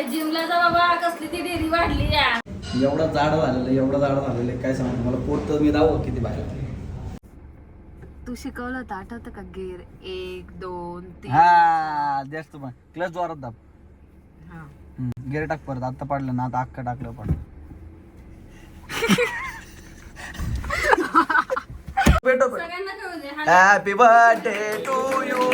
अरे जिमला जा बाबा कसली ती डेरी वाढली या एवढं जाड झालेलं एवढं जाड झालेलं काय सांगतो मला पोट तर मी दाव किती बाहेर तू शिकवलं होतं आठवतं का गेर एक दोन तीन. हा जास्त पण क्लच जोरात दाब. हा. गेअर टाक परत. आता पडलं ना आता अख्खा टाकलं पण. सगळ्यांना कळू दे हा. हॅपी बर्थडे टू यू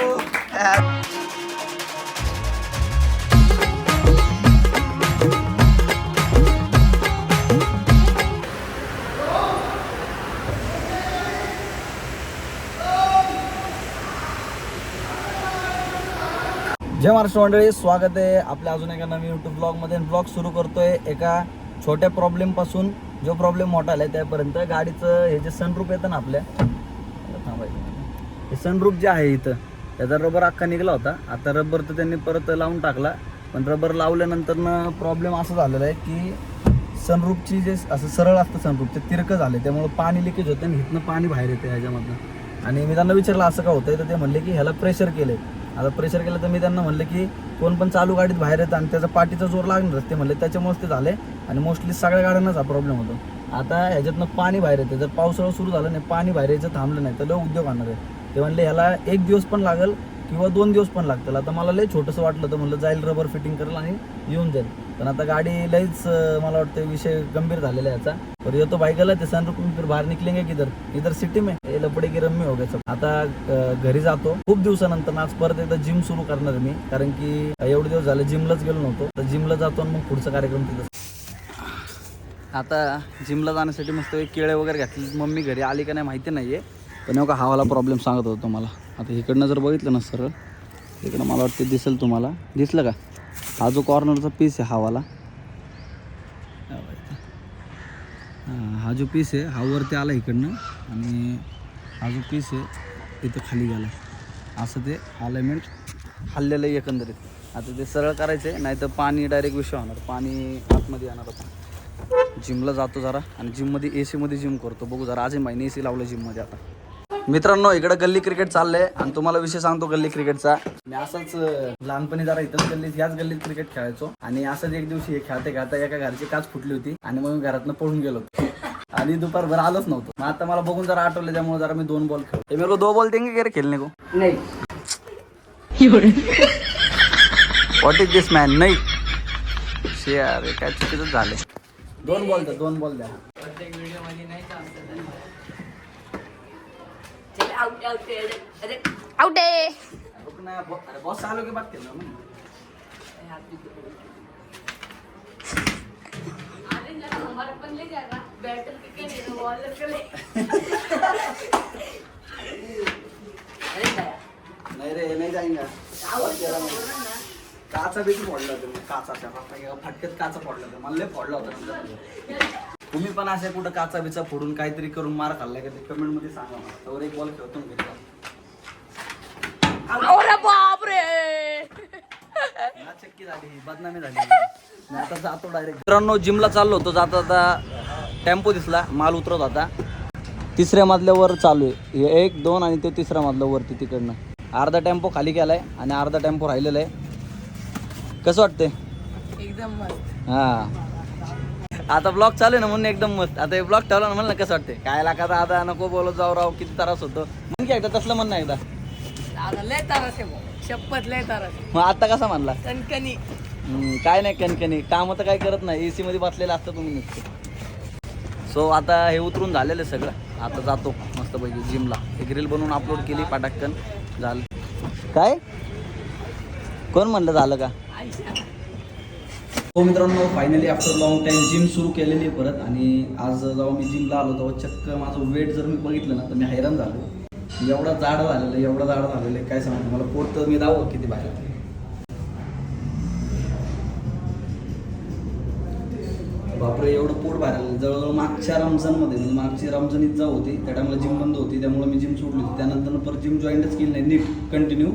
जय महाराष्ट्र मंडळी स्वागत आहे आपल्या अजून एका नवीन युट्यूब ब्लॉगमध्ये ब्लॉग सुरू करतोय एका छोट्या प्रॉब्लेमपासून जो प्रॉब्लेम मोठा आलाय त्यापर्यंत. गाडीचं हे जे सनरूप येतं ना आपल्या. थांबायचं हे सनरूप जे आहे इथं त्याचा रबर अख्खा निघाला होता. आता रबर तर त्यांनी परत लावून टाकला. पण रबर लावल्यानंतर प्रॉब्लेम असं झालेला आहे की सनरूपची जे असं सरळ असतं सनरूप ते तिरकं झाले त्यामुळे पाणी लिकेज होतं आणि इथनं पाणी बाहेर येते ह्याच्यामधनं. आणि मी त्यांना विचारलं असं का होतंय? तर ते म्हणले की ह्याला प्रेशर केलं आहे आता प्रेशर केलं तर मी त्यांना म्हणलं की कोण पण चालू गाडीत बाहेर येतं आणि त्याचा पाठीचा जोर लागणारच ते म्हणले त्याच्यामुळेच ते झाले. आणि मोस्टली सगळ्या गाड्यांनाच हा प्रॉब्लेम होतो. आता ह्याच्यातनं पाणी बाहेर येतं. जर पावसाळा सुरू झालं नाही पाणी बाहेर यायचं थांबलं नाही तर लय उद्योग आणणार आहे. ते म्हणले ह्याला एक दिवस पण लागेल किंवा दोन दिवस पण लागतील. आता मला लय छोटंसं वाटलं तर म्हणलं जाईल रबर फिटिंग करेल आणि येऊन जाईल. पण आता गाडी लईच मला वाटतं विषय गंभीर झालेला आहे याचा. तर येतो बाईकला ते सनरूप में फिर बाहेर निकलेंगे किधर इधर? सिटी में? ये लपडे की रम्मी हो गए सब. आता घरी जातो. खूप दिवसानंतर आज परत एकदा जिम सुरू करणार मी. कारण की एवढे दिवस झाले जिमलाच गेलो नव्हतो. तर जिमला जातो आणि मग पुढचा कार्यक्रम तिथं. आता जिमला जाण्यासाठी मस्त केळे वगैरे घातले. मम्मी घरी आली का नाही माहिती नाही आहे पण एवढा हावाला प्रॉब्लेम सांगत होतो मला आता इकडनं जर बघितलं ना सरळ इकडं मला वाटतं दिसेल तुम्हाला. दिसलं का? हा जो कॉर्नरचा पीस आहे हावाला हा हा जो पीस आहे हा वरती आला इकडनं. आणि हा जो पीस आहे. इथं खाली गेला असं ते अलायमेंट हल्लेलं आहे एकंदरीत. आता ते सरळ करायचं आहे नाही तर पाणी डायरेक्ट विषय होणार. पाणी आतमध्ये येणार होतं जिमला जातो जरा आणि जिममध्ये ए सीमध्ये जिम करतो. बघू जरा. आजही महिने ए सी लावलं जिममध्ये आता. मित्रांनो इकडं गल्ली क्रिकेट चाललंय आणि तुम्हाला विषय सांगतो गल्ली क्रिकेटचा मी असंच लहानपणी जरा इथंच गल्लीत याच गल्लीत क्रिकेट खेळायचो. आणि असंच एक दिवशी हे खेळता खेळता एका घरची काच फुटली होती आणि मग घरातनं पळून गेलो. आणि दुपारभर आलोच नव्हतो. मग आता मला बघून जरा आठवलं त्यामुळे जरा मी दोन बॉल खेळतो हे मेरे को दो बॉल देंगे क्या रे खेलने को? नाही. व्हॉट इज दिस मॅन नाही. शे अरे काय चुकीचं झालंय दोन बॉल द्या दोन बॉल द्या. आउट आहे रुक ना, बॉ- अरे बहुत सालों के खेल रहा हूँ मैं। नाही. रे नाही जाईंगा काचा बेची फोडला होता काचाच्या फटक्यात काचा फोडला होता. मला लय फोडला होता. तुम्ही पण असे कुठं काचा बिचा फोडून काहीतरी करून मार खाल्ला का ते कमेंटमध्ये सांगा मला. तर एक बॉल खेळतो चक्की झाली बदनामी झाली. मी आता जातो डायरेक्ट मित्रांनो जिमला चाललो होतो जाता जाता टेम्पो दिसला माल उतरत होता. तिसऱ्या मजल्यावर चालू आहे. हे एक दोन आणि ते तिसऱ्या मजल्या वरती तिकडनं. अर्धा टेम्पो खाली गेलाय आणि अर्धा टेम्पो राहिलेला आहे. कसं वाटतंय? एकदम मस्त. हा. आता ब्लॉग चालू आहे ना म्हणून एकदम मस्त. आता हे ब्लॉग ठेवला ना म्हणलं कसं वाटतंय? काय लागा आता नको बोलत जाऊ राव किती त्रास होतो. म्हणून की एकदा तसलं म्हणणं एकदा. शपथ लय मग आता कसा म्हणला कणकणी. हम्म, काय नाही कणकणी. कामं तर काय करत नाही. एसी मध्ये बसलेलं असतं तुम्ही नुसतं. सो आता हे उतरून झालेलं आहे सगळं. आता जातो मस्तपैकी जिमला एक रील बनवून अपलोड केली पाटाक्कन. झालं. काय? कोण म्हणलं झालं का? हो मित्रांनो finally after long time gym सुरू केलेली आहे परत. आणि आज जेव्हा मी जिमला आलो तेव्हा चक्क माझं वेट जर मी बघितलं ना तर मी हैराण झालो. म्हणजे एवढा जाड झालेलं एवढा जाड झालेलं काय सांगतो मला पोट तर मी दावं किती बाहेर. बापरे एवढं पोट बाहेर आलं जवळजवळ मागच्या रमजानमध्ये म्हणजे मागची रमजान ईद जाऊ होती त्या टायमाला जिम बंद होती त्यामुळे मी जिम सोडली होती. त्यानंतर परत जिम जॉईनच केली नाही नीट कंटिन्यू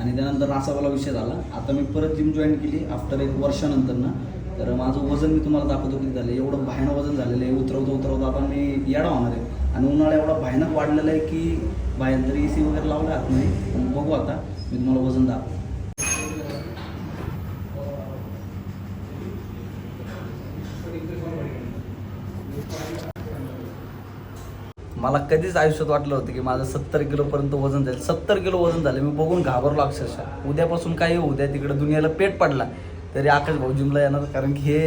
आणि त्यानंतर असावाला विषय झाला. आता मी परत जिम जॉईन केली आफ्टर एक वर्षानंतर ना. तर माझं वजन मी तुम्हाला दाखवतो किती झालं एवढं भयानक वजन झालेलं आहे. उतरवतो उतरवतो आता मी येडा होणार आहे. आणि उन्हाळा एवढा भयानक वाढलेला आहे की बाहेर जरी ए सी वगैरे लावला नाही पण बघू आता. मी तुम्हाला वजन दाखव मला कधीच आयुष्यात वाटलं होतं की माझं सत्तर किलोपर्यंत वजन जाईल. सत्तर किलो वजन झालं. मी बघून घाबरलो अक्षरशः. उद्यापासून काही उद्या तिकडे दुनियाला पेट पडला तरी आकाश भाऊ जिमला येणार. कारण की हे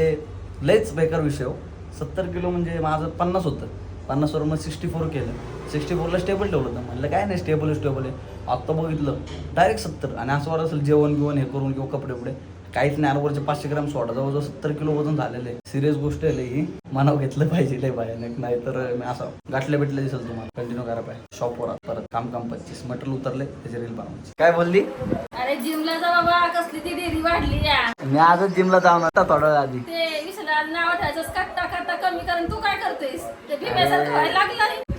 लयच बेकार विषय हो. सत्तर किलो म्हणजे माझं पन्नास होतं. पन्नासवर मग सिक्स्टी फोर केलं. सिक्स्टी फोरला स्टेबल ठेवलं होतं. म्हणलं काय नाही स्टेबल स्टेबल आहे. आत्ता बघितलं डायरेक्ट सत्तर. आणि असं वाटत असेल जेवण बिवण हे करून किंवा कपडे उपडे काहीच नाही. अनवरचे पाचशे ग्राम सोडा. जवळजवळ सत्तर किलो वजन झालेलं. आहे सिरियस गोष्ट आहे ही. मनाव घेतलं पाहिजे लय भयानक नाही तर मी असं गाठल्या भेटलं दिसेल तुम्हाला. कंटिन्यू करा पाहिजे शॉपवर परत. काम काम पच्चीस. मटेरियल उतरले त्याचे रील बनवायचे. काय बोलली? अरे जिमला जा बाबा. कसली ती डेअरी वाढली मी आजच जिमला जाऊन आता थोडा आधी. ते विसरा नाव ठेवायचं. कट्टा कट्टा कमी करून तू काय करतोयस? ते भीम्यासारखं व्हायला लागलं नाही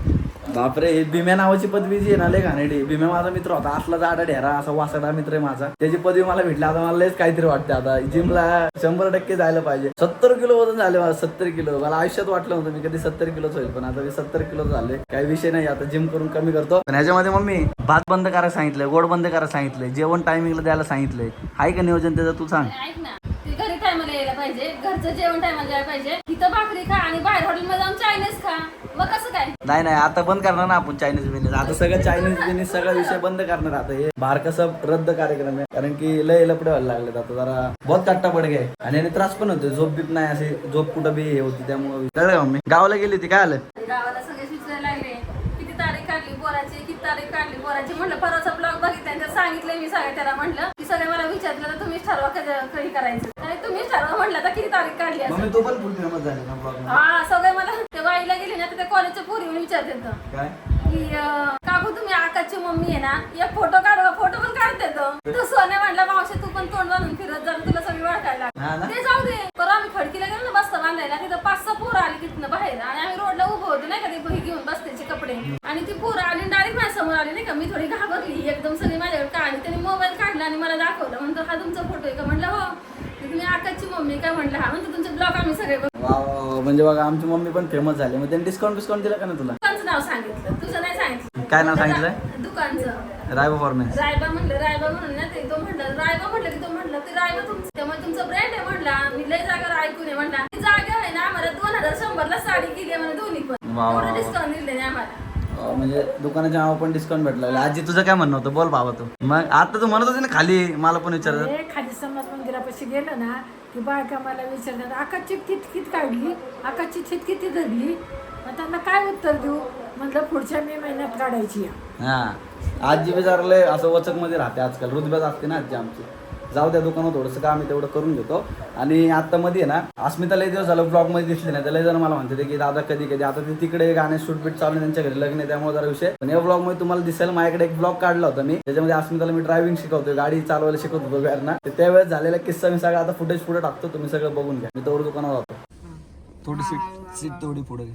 बापरे हे भीम्या नावाची पदवी जी आहे ना लय घाणेडी भीम्या माझा मित्र होता असला जाडा ढेरा असा वासडा मित्र आहे माझा. त्याची पदवी मला भेटली आता मला लयच काहीतरी वाटते आता. जिमला शंभर टक्के जायला पाहिजे. सत्तर किलो वजन झाले मला सत्तर किलो. मला आयुष्यात वाटलं होतं मी कधी सत्तर किलोच होईल पण आता मी सत्तर किलो झाले काही विषय नाही आता जिम करून कमी करतो. पण ह्याच्यामध्ये मम्मी भात बंद करायला सांगितलंय गोड बंद करायला सांगितलंय जेवण टायमिंगला द्यायला सांगितलंय. आहे का नियोजन त्याचं? तू सांग. टायमाला यायला पाहिजे घरचं जेवण टायमाला यायला पाहिजे. तिथं भाकरी खा आणि बाहेर हॉटेलमध्ये जाऊन चायनीज खा. मग कसं काय? नाही नाही आता बंद करणार ना आपण चायनीज बिनीज. आता सगळं चायनीज बिनीज सगळा विषय बंद करणार आता हे. बाहेर कसं रद्द कार्यक्रम आहे. कारण की लय लपडे व्हायला लागलेत आता. जरा बहुत काट्टा पड गे आणि याने त्रास पण होते झोप बीप नाही असे झोप कुठं बी हे होती त्यामुळे कळलं का मम्मी. गावाला गेली होती काय आलं? गावाला सगळे सुचायला लागले. किती तारीख काढली बोराची किती तारीख काढली बोराची म्हटलं परवाचा ब्लॉग बघितला आणि सांगितलंय मी सगळ्या त्याला म्हटलं की सगळे मला विचारलं तर तुम्हीच ठरवा कधी करायचं. आणि तुम्हीच ठरवा म्हटलं तर किती तारीख काढली असं. मम्मी तो पण फुल फेमस झाली ना ब्लॉग हा सगळे मला ते वाईला गेले ना तर त्या कॉलेजच्या पोरी म्हणून विचारते काय? की अं, काकू तुम्ही आकाशची मम्मी आहे ना एक फोटो काढवा फोटो पण काढते तो तू सोने म्हणला मावशी तू पण तोंड बांधून फिरत जा तुला सगळी ओळखायला हा ना? लागली. ते जाऊ दे. परवा आम्ही खडकीला गेलो ना बसता बांधायला तिथं पाच सहा पोरं आली तिथनं बाहेर. आणि आम्ही रोडला उभं होतो नाही का ते बही घेऊन बसतेचे कपडे. आणि ती पोरं आली डायरेक्ट माझ्यासमोर आली नाही का. मी थोडी घाबरली. दाखवलं. म्हणतो हा तुमचा फोटो आहे का? म्हणलं हो. तुम्ही आकाशची मम्मी काय म्हणलं हा. म्हणतो तुमचे ब्लॉग आम्ही सगळे. म्हणजे बघा आमची मम्मी पण फेमस झाली. मग त्यांनी डिस्काउंट डिस्काउंट दिला का ना तुला? दुकानचं नाव सांगितलं. तुझं नाही सांगितलं. काय नाव सांगितलंय दुकानचं. राय परफॉर्मन्स रायबा म्हणलं रायबा म्हणून ना ते तो म्हणलं रायबा म्हणलं की तो म्हणलं ते रायबा तुमचं. त्यामुळे तुमचं ब्रँड आहे म्हणला. मी लय जागा ऐकून आहे म्हणला. जागा आहे ना आम्हाला दोन हजार शंभरला साडी केली आहे दोन्ही पण. डिस्काउंट दिले नाही आम्हाला. म्हणजे दुकानाच्या नावा पण डिस्काउंट भेटला आजी तुझं काय म्हणणं होतं? बोल बाबा तू. मग आता तू म्हणत होती ना खाली मला पण विचारत. अरे खाली समाज मंदिरापाशी गेलं ना की बायका मला विचारतात आकाशची कित कित काढली? आकाशची किती धरली? मग त्यांना काय उत्तर देऊ? म्हटलं पुढच्या मे महिन्यात काढायची. हा. आजी विचारलंय असं वचकमध्ये राहते आजकाल. रुतब्यात असते ना आजी आमची. जाऊ द्या दुकानात थोडंसं काम आहे तेवढं करून घेतो. आणि आता मध्ये ना अस्मिता लय दिवस झालं ब्लॉगमध्ये दिसली नाही. त्याला जण मला म्हणते ते की दादा कधी कधी? आता ते तिकडे गाणे शूट बीट चालू आहे, त्यांच्या घरी लग्न आहे त्यामुळे जरा विषय. पण या ब्लॉगमध्ये तुम्हाला दिसेल माझ्याकडे एक ब्लॉग काढला होता मी. त्याच्यामध्ये अस्मिताला मी ड्रायव्हिंग शिकवतोय गाडी चालवायला शिकवत होतो त्यावेळेस झालेला किस्सा मी सगळं आता फुटेज पुढे टाकतो तुम्ही सगळं बघून घ्या. मी तेवढं दुकानावर जातो थोडी सीट सीट तेवढी पुढे घे.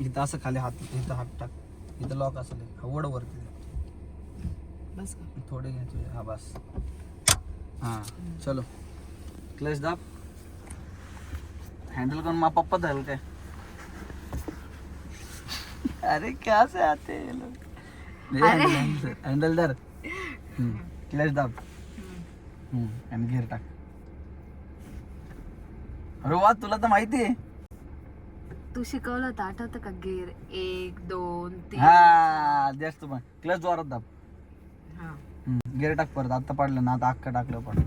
इथं असं खाली हात इथं हात टाक. इथं लॉक असं वड वरती बस का? थोडे घे तुझे. हा बस. हा चलो. क्लच दाब. हँडल करून मा पप्पा धरल काय? अरे क्या से आते हैं ये लोग हँडल धर. क्लच दाब. हम्म, आणि घेर टाक. अरे वा तुला तर माहिती आहे. तू शिकवलं होतं आठवतं का? गेर एक दोन तीन. हा द्यास तू पण. क्लच जोरात दाब. गेर टाक परत. आता पडलं ना आता अक्का टाकलं पण.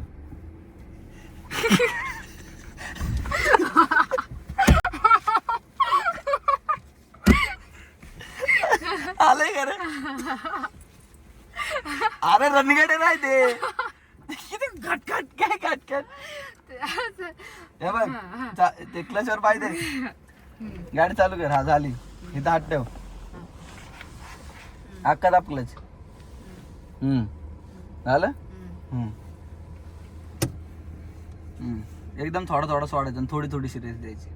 आलंय का रे अरे रणगडे नाही ते. किती घटघट काय घटघट? हे बघ चा- ते क्लच वर पाहिजे. गाडी चालू कर. हा झाली. इथं हात ठेव. अक्का दाब क्लच झालं. एकदम थोडं थोडं सोडायचं आणि थोडी थोडीशी रेस द्यायची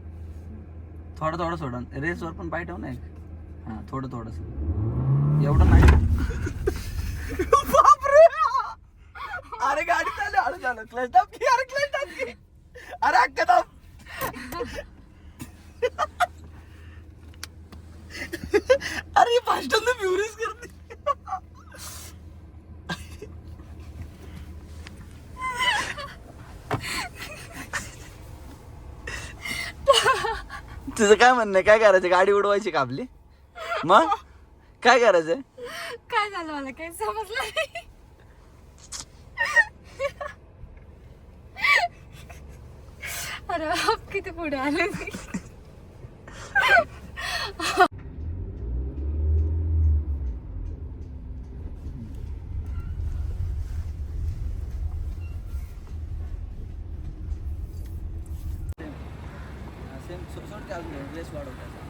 थोडं थोडं सोडा रेसवर पण पाय ठेव ना एक हा थोडं थोडस एवढं नाही अरे गाडी चालू हळू झालं क्लच दाब की अरे क्लच दाब की अरे अक्का दाब अरे फास्ट फ्युरियस करते तुझं काय म्हणणं आहे? काय करायचं? गाडी उडवायची का आपली? मग? काय करायचं? काय झालं मला? काही समजलं नाही. अरे बाप किती पुढे आले मी. सेम सोसायटी ते अजून ड्रेस वाढवतात.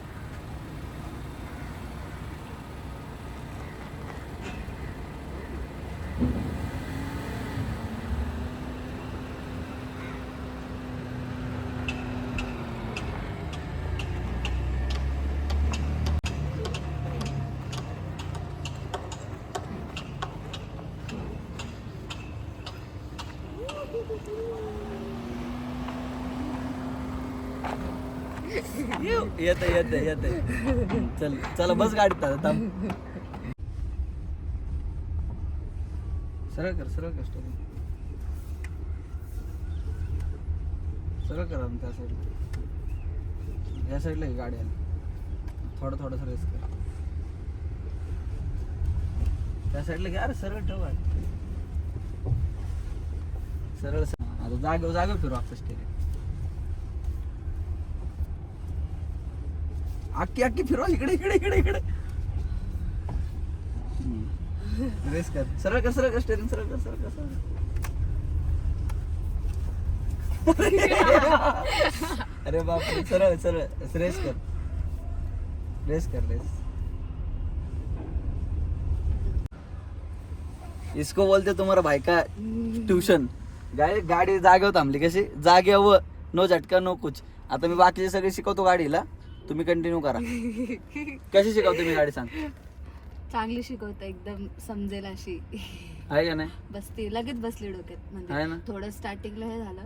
येत येत येत चल चला बस गाडीत आता थांब. सरळ कर सरळ कर स्टोरी सरळ कर त्या साईडला या साईडला आहे गाडी आली. थोडं थोडं रेस कर. त्या साईडला घ्या अरे सरळ ठेवा सरळ सरळ. आता जागेवर जागेवर फिरू आपलं स्टेरिंग अक्की अक्की फिरवा इकडे इकडे इकडे इकडे. रेस कर सरळ कर सरळ कर स्टेरिंग सरळ कर सरळ कर सरळ. अरे बाप सरळ सरळ. रेस कर. रेस कर रेस इसको बोलते तुम्हारा भाई का ट्यूशन गाडी गाडी जागेवर थांबली कशी? जागेवर. नो झटका नो कुछ. आता मी बाकीचे सगळे शिकवतो गाडीला. तुम्ही कंटिन्यू करा. कशी शिकवतो मी गाडी सांग. चांगली शिकवतं एकदम समजेल अशी. आहे का नाही? बसते लगेच बसली डोक्यात आहे ना? म्हणजे थोडं स्टार्टिंगला हे झालं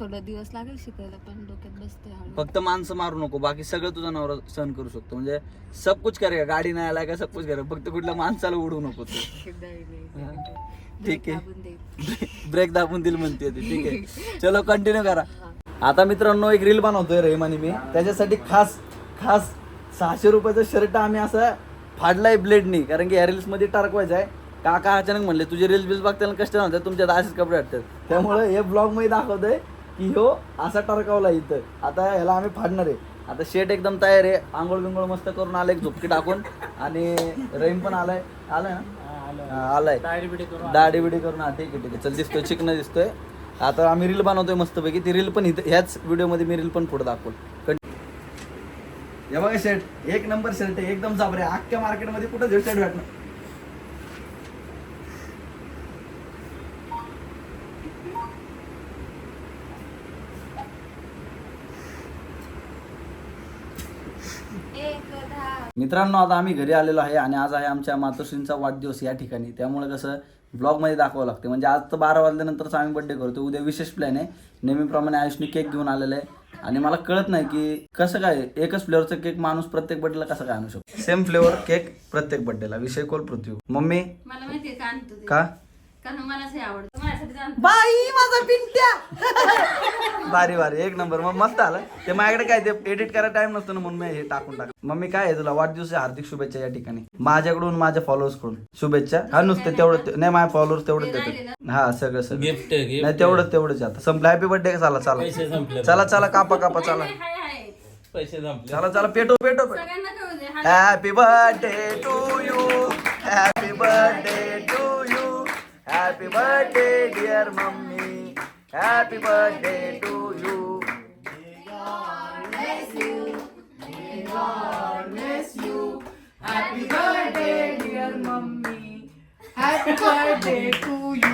थोडं दिवस लागेल शिकायला पण डोक्यात बसते हळू फक्त माणसं मारू नको बाकी सगळं तुझा नवरा सहन करू शकतो. म्हणजे सब कुछ करेगा गाडी नाही आला का? सब कुछ करेगा फक्त कुठल्या माणसाला उडू नको तू. नाही, नाही, हा. नाही. ठीक आहे. दाबून देईल. ब्रेक दाबून दिल म्हणते ती. ठीक आहे. चलो कंटिन्यू करा. आता मित्रांनो एक रील बनवतोय रहीम आणि मी. त्याच्यासाठी खास खास सहाशे रुपयाचं शर्ट आम्ही असं फाडलाय ब्लेडनी कारण की या रील्समध्ये टारकवायचं आहे. काका अचानक म्हणले तुझे रील्स बिल्स बघताना कष्ट नव्हते तुमच्यात असेच कपडे वाटतात. त्यामुळे हे ब्लॉगमध्ये दाखवतोय की ह्यो असा टारकावला इथं. आता ह्याला आम्ही फाडणार आहे. आता शेट एकदम तयार आहे. आंघोळ बिंघोळ मस्त करून आलाय एक झोपकी टाकून. आणि रहीम पण आलाय. आलाय ना? हा, आलाय. दाढी बिडी करून हा ठीक आहे ठीक आहे. चल दिसतोय चिकन दिसतोय. आता आम्ही रील बनवतोय मस्तपैकी ती रील पण इथं ह्याच व्हिडिओमध्ये मी रील पण पुढे दाखवल हे बघा शर्ट एक नंबर शर्ट आहे एकदम जाबरे. अख्ख्या मार्केटमध्ये कुठं शर्ट भेटणार? मित्रांनो आता आम्ही घरी आलेलो आहे आणि आज आहे आमच्या मातोश्रींचा वाढदिवस या ठिकाणी. त्यामुळे कसं ब्लॉगमध्ये दाखवावं लागते म्हणजे आज तर बारा वाजल्यानंतरच आम्ही बड्डे करतो उद्या विशेष प्लॅन आहे. नेहमीप्रमाणे आयुषने केक घेऊन आलेला आहे. आणि मला कळत नाही की कसं काय एकच फ्लेवरचा केक माणूस प्रत्येक बड्डेला कसं काय आणू शकतो? सेम फ्लेवर केक प्रत्येक बड्डेला विषय कोल पृथ्वी. मम्मी? मला माहितीये का आणतो ते? का? कारण मलाच हे आवडतं. माझ्यासाठी आणतो बाई माझा पिंट्या. भारी भारी. एक नंबर. मग मस्त आलं. ते माझ्याकडे काय ते एडिट करायला टाइम नसतो ना म्हणून मी हे टाकून टाक मम्मी काय आहे तुला? वाढदिवसाच्या हार्दिक शुभेच्छा या ठिकाणी. माझ्याकडून माझ्या फॉलोअर्सकडून शुभेच्छा. हा नुसतं तेवढं ते- नाही माझ्या फॉलोअर्स तेवढं देतात हा सगळं सगळं. गिफ्ट नाही तेवढं तेवढंच आता. संपलं. हॅपी बर्थडे चला पैसे चला संपले. चला चला कापा कापा चला. हाय हाय. पैसे संपले. हाँ, चला चला. पेटो पेटो पेटो. सगळ्यांना कळू दे. हा. Happy birthday to you happy birthday to you happy birthday dear mummy happy birthday to you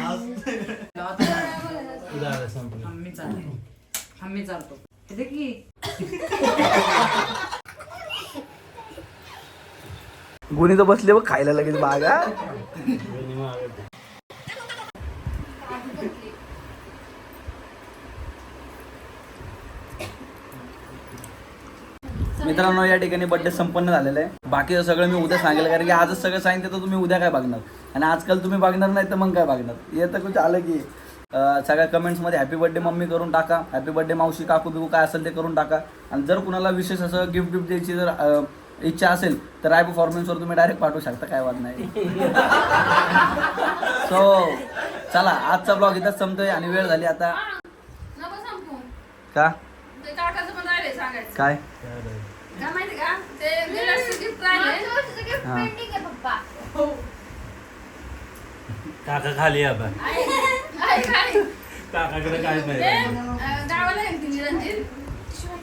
आम्ही चालतो आम्ही चालतो. इथे की. गुणी तर बसले बघ खायला लगेच बागा मित्रांनो या ठिकाणी बर्थडे संपन्न झालेला आहे. बाकीचं सगळं मी उद्या सांगेल कारण की आजच सगळं सांगितलं तर तुम्ही उद्या काय बघणार? आणि आजकाल तुम्ही बघणार नाही तर मग काय बघणार? येतं कुठं आलं की सगळ्या कमेंट्समध्ये हॅपी बर्थडे मम्मी करून टाका हॅपी बर्थडे मावशी काकू बिकू काय असेल ते करून टाका. आणि जर कुणाला विशेष असं गिफ्ट गिफ्ट द्यायची जर इच्छा असेल तर राय परफॉर्मन्सवर तुम्ही डायरेक्ट पाठवू शकता काय वाद नाही. सो चला आजचा ब्लॉग इथंच संपतोय आणि वेळ झाली आता. हा, नको संपू. का? काय? काय माहिती का? ते गेल्या गिफ्ट राहिले हा. काका खाली आहे काय काय काकाकडे ते नाही अं, गावाला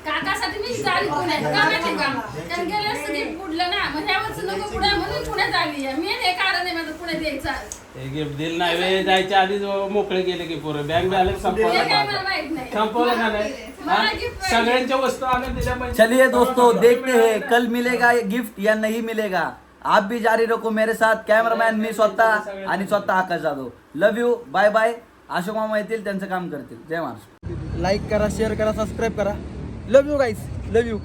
काकासाठी मी इथं आली पुण्यात का माहिती का कारण गेल्या वर्षी गिफ्ट बुडलं ना. मग ह्या वर्षी नको बुडा म्हणून पुण्यात आली आहे. मी हे कारण आहे माझं पुण्यात यायचं हे गिफ्ट दिलं नाही. वे जायच्या आधीच मोकळे गेले की पोरं. बँक बॅलन्स हे संपवला काय मला माझा. माहीत नाही. संपवलं का नाही? सगळ्यांच्या वस्तू दिल्या चलिए दोस्तों देखते हैं कल मिलेगा ये गिफ्ट या नहीं मिलेगा। आप भी जारी रखो मेरे साथ कॅमेरामॅन मी स्वतः आणि स्वतः Akash Jadhav. Love you bye bye Ashok मामा येतील त्यांचं काम करतील. जय महाराष्ट्र. लाईक करा शेअर करा सबस्क्राईब करा. Love you guys love you